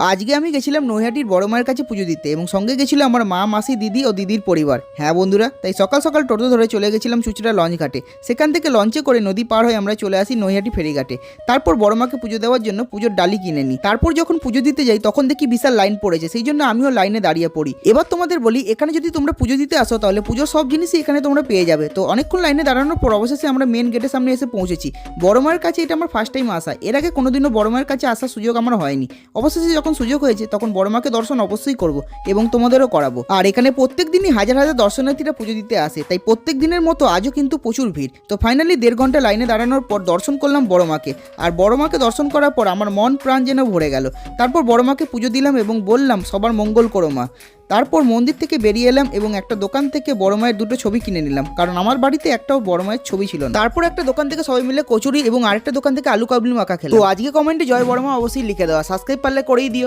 আজকে আমি গেছিলাম নৈহাটির বড় মায়ের কাছে পুজো দিতে এবং সঙ্গে গেছিল আমার মা, মাসি, দিদি ও দিদির পরিবার। হ্যাঁ বন্ধুরা, তাই সকাল সকাল টোটো ধরে চলে গেছিলাম চুচড়া লঞ্চ ঘাটে। সেখান থেকে লঞ্চে করে নদী পার হয়ে আমরা চলে আসি নৈহাটি ফেরিঘাটে তারপর বড় মাকে পুজো দেওয়ার জন্য পুজোর ডালি কিনে নিই। তারপর যখন পুজো দিতে যাই, তখন দেখি বিশাল লাইন পড়েছে, সেই জন্য আমিও লাইনে দাঁড়িয়ে পড়ি। এবার তোমাদের বলি, এখানে যদি তোমরা পুজো দিতে আসো, তাহলে পুজোর সব জিনিসই এখানে তোমরা পেয়ে যাবে। তো অনেকক্ষণ লাইনে দাঁড়ানোর পর অবশেষে আমরা মেন গেটের সামনে এসে পৌঁছেছি। বড় মায়ের কাছে এটা আমার ফার্স্ট টাইম আসা। এর আগে কোনোদিনও বড় মায়ের কাছে আসার সুযোগ আমার হয়নি। অবশেষে যখন সুযোগ হয়েছে, তখন বড় মাকে দর্শন অবশ্যই করব এবং তোমাদেরও করাবো। আর এখানে প্রত্যেক দিনই হাজার হাজার দর্শনার্থীরা পুজো দিতে আসে, তাই প্রত্যেক দিনের মতো আজও কিন্তু প্রচুর ভিড়। তো ফাইনালি দেড় ঘণ্টা লাইনে দাঁড়ানোর পর দর্শন করলাম বড় মাকে। আর বড় মাকে দর্শন করার পর আমার মন প্রাণ যেন ভরে গেল। তারপর বড় মাকে পুজো দিলাম এবং বললাম, সবার মঙ্গল করো মা। তারপর মন্দির থেকে বেরিয়ে এলাম এবং একটা দোকান থেকে বড় মায়ের দুটো ছবি কিনে নিলাম। কারণ আমার বাড়িতে একটাও বড় মায়ের ছবি ছিল না। তারপর একটা দোকান থেকে সবাই মিলে কচুরি এবং আরেকটা দোকান থেকে আলু কাবলি মাখা খেলো তো আজকে কমেন্টে জয় বড় মা অবশ্যই লিখে দেওয়া সাবস্ক্রাইব পারলে করেই দিও।